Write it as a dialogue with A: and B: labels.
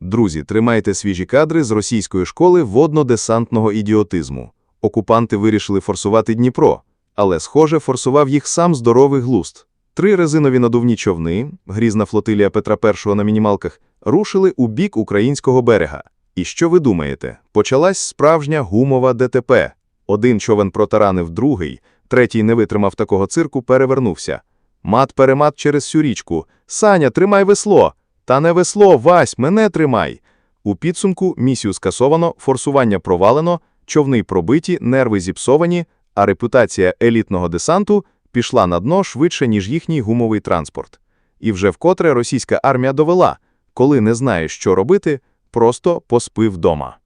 A: Друзі, тримайте свіжі кадри з російської школи водно-десантного ідіотизму. Окупанти вирішили форсувати Дніпро, але, схоже, форсував їх сам здоровий глуст. Три резинові надувні човни, грізна флотилія Петра І на мінімалках, рушили у бік українського берега. І що ви думаєте? Почалась справжня гумова ДТП. Один човен протаранив другий, третій не витримав такого цирку, перевернувся. Мат-перемат через всю річку. Саня, тримай весло! Та не весло, Вась, мене тримай! У підсумку місію скасовано, форсування провалено, човни пробиті, нерви зіпсовані, а репутація елітного десанту пішла на дно швидше, ніж їхній гумовий транспорт. І вже вкотре російська армія довела, коли не знаєш, що робити, просто поспи вдома.